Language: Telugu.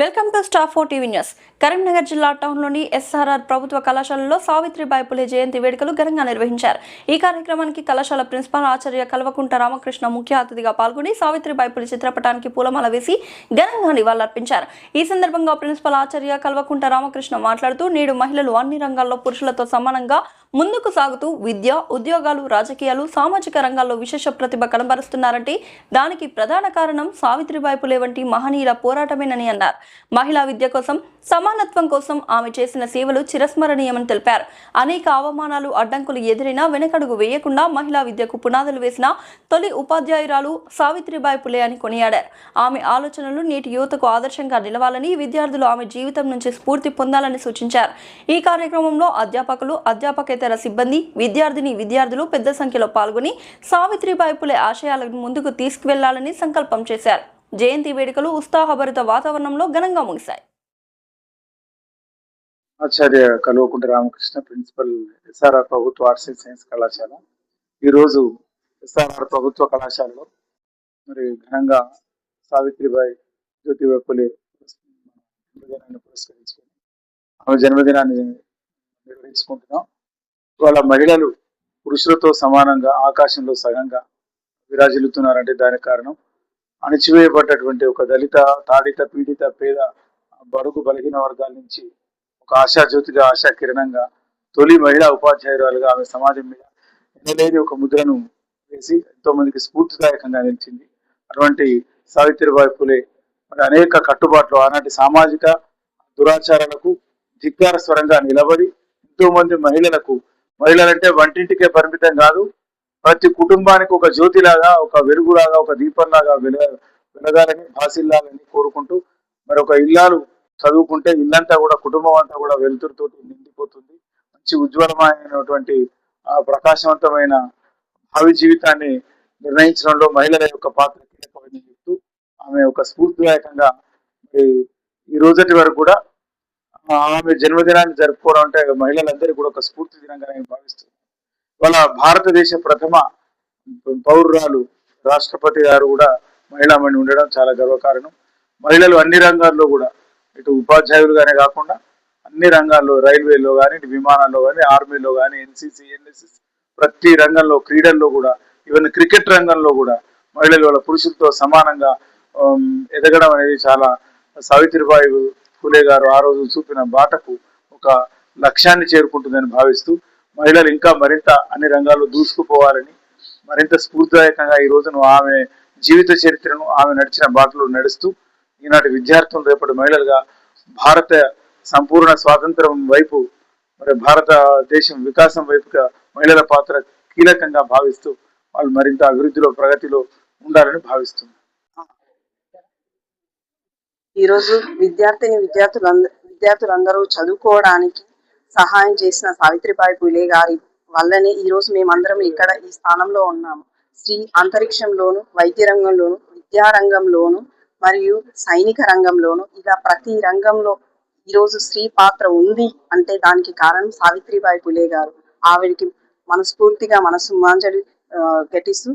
Welcome to Star Four TV news. Karimnagar జిల్లా టౌన్లోని ఎస్ఆర్ఆర్ ప్రభుత్వ కళాశాలలో సావిత్రిబాయి పులే జయంతి వేడుకలు ఘనంగా నిర్వహించారు. ఈ కార్యక్రమానికి కళాశాల ప్రిన్సిపాల్ ఆచార్య కల్వకుంట రామకృష్ణ ముఖ్య అతిథిగా పాల్గొని సావిత్రిబాయి పులి చిత్రపటానికి పూలమాల వేసి ఘనంగా నివాళులర్పించారు. ఈ సందర్భంగా ప్రిన్సిపాల్ ఆచార్య కల్వకుంట రామకృష్ణ మాట్లాడుతూ నేడు మహిళలు అన్ని రంగాల్లో పురుషులతో సమానంగా ముందుకు సాగుతూ విద్య ఉద్యోగాలు రాజకీయాలు సామాజిక రంగాల్లో విశేష ప్రతిభ కనబరుస్తున్నారంటే దానికి ప్రధాన కారణం సావిత్రిబాయి పులే వంటి మహనీయుల పోరాటమేనని అన్నారు. మహిళా విద్య కోసం సమానత్వం కోసం ఆమె చేసిన సేవలు చిరస్మరణీయమని తెలిపారు. అనేక అవమానాలు అడ్డంకులు ఎదురైనా వెనకడుగు వేయకుండా మహిళా విద్యకు పునాదులు వేసిన తొలి ఉపాధ్యాయురాలు సావిత్రిబాయి పులే అని కొనియాడారు. ఆమె ఆలోచనలు నేటి యువతకు ఆదర్శంగా నిలవాలని విద్యార్థులు ఆమె జీవితం నుంచి స్ఫూర్తి పొందాలని సూచించారు. ఈ కార్యక్రమంలో అధ్యాపకులు అధ్యాపక అధ్యాపకేతర సిబ్బంది విద్యార్థిని విద్యార్థులు పెద్ద సంఖ్యలో పాల్గొని సావిత్రిబాయి పులే ఆశయాలను ముందుకు తీసుకువెళ్ళాలని సంకల్పం చేశారు. జయంతి వేడుకలు ఉత్సాహభరిత వాతావరణంలో ఘనంగా ముగిశాయి. ఆచార్య కల్వకుంట రామకృష్ణ ప్రిన్సిపల్ ఎస్ఆర్ఆర్ ప్రభుత్వ ఆర్ట్స్ అండ్ సైన్స్ కళాశాల. ఈరోజు ఎస్ఆర్ఆర్ ప్రభుత్వ కళాశాలలో మరి ఘనంగా సావిత్రిబాయి జ్యోతిబాయి పులే జన్మదినాన్ని పురస్కరించుకొని ఆమె జన్మదినాన్ని నిర్వహించుకుంటున్నాం. ఇవాళ మహిళలు పురుషులతో సమానంగా ఆకాశంలో సగంగా విరాజిల్లుతున్నారంటే దానికి కారణం. అణచివేయబడ్డటువంటి ఒక దళిత తాడిత పీడిత పేద బడుగు బలహీన వర్గాల నుంచి ఒక ఆశాజ్యోతిగా ఆశా కిరణంగా తొలి మహిళా ఉపాధ్యాయురాలుగా ఆమె సమాజం మీద ఎనలేని ఒక ముద్రను వేసి ఎంతో మందికి స్ఫూర్తిదాయకంగా నిలిచింది. అటువంటి సావిత్రిబాయి పులే మరి అనేక కట్టుబాట్లు ఆనాటి సామాజిక దురాచారాలకు ధిక్కార స్వరంగా నిలబడి ఎంతో మంది మహిళలకు మహిళలంటే వంటింటికే పరిమితం కాదు. ప్రతి కుటుంబానికి ఒక జ్యోతిలాగా ఒక వెలుగులాగా ఒక దీపంలాగా వెల వెలగాలని భాసిల్లాలని కోరుకుంటూ మరి ఒక ఇల్లాలు చదువుకుంటే ఇల్లంతా కూడా కుటుంబం అంతా కూడా వెలుతురుతోటి నిండిపోతుంది. మంచి ఉజ్వలమైనటువంటి ఆ ప్రకాశవంతమైన భావి జీవితాన్ని నిర్ణయించడంలో మహిళల యొక్క పాత్ర కీలకమని చెప్తూ ఆమె ఒక స్ఫూర్తిదాయకంగా ఈ రోజటి వరకు కూడా ఆమె జన్మదినాన్ని జరుపుకోవడం అంటే మహిళలందరికీ కూడా ఒక స్ఫూర్తి దినంగా నేను భావిస్తున్నాను. వాళ్ళ భారతదేశ ప్రథమ పౌరురాలు రాష్ట్రపతి గారు కూడా మహిళామణి ఉండడం చాలా గర్వకారణం. మహిళలు అన్ని రంగాల్లో కూడా ఇటు ఉపాధ్యాయులుగానే కాకుండా అన్ని రంగాల్లో రైల్వేలో కానీ ఇటు విమానాల్లో కానీ ఆర్మీలో కానీ ఎన్సీసీ ఎన్ఎస్ఎస్ ప్రతి రంగంలో క్రీడల్లో కూడా ఈవెన్ క్రికెట్ రంగంలో కూడా మహిళలు వాళ్ళ పురుషులతో సమానంగా ఎదగడం అనేది చాలా సావిత్రిబాయి ఫులే గారు ఆ రోజు చూపిన బాటకు ఒక లక్ష్యాన్ని చేరుకుంటుందని భావిస్తూ మహిళలు ఇంకా మరింత అన్ని రంగాల్లో దూసుకుపోవాలని మరింత స్ఫూర్తిదాయకంగా ఈ రోజును ఆమె జీవిత చరిత్రను ఆమె నడిచిన బాటలో నడుస్తూ ఈనాటి విద్యార్థులు రేపటి మహిళలుగా భారత సంపూర్ణ స్వాతంత్రం వైపు మరి భారతదేశం వికాసం వైపుగా మహిళల పాత్ర కీలకంగా భావిస్తూ వాళ్ళు మరింత అభివృద్ధిలో ప్రగతిలో ఉండాలని భావిస్తుంది ఈరోజు విద్యార్థిని విద్యార్థులందరూ విద్యార్థులందరూ చదువుకోవడానికి సహాయం చేసిన సావిత్రిబాయి పులే గారి వల్లనే ఈ రోజు మేమందరం ఇక్కడ ఈ స్థానంలో ఉన్నాము. శ్రీ అంతరిక్షంలోను వైద్య రంగంలోను విద్యారంగంలోను మరియు సైనిక రంగంలోను ఇలా ప్రతి రంగంలో ఈ రోజు స్త్రీ పాత్ర ఉంది అంటే దానికి కారణం సావిత్రిబాయి పులే గారు. ఆవిడికి మనస్ఫూర్తిగా మనసు మాంజలి ఘటిస్తూ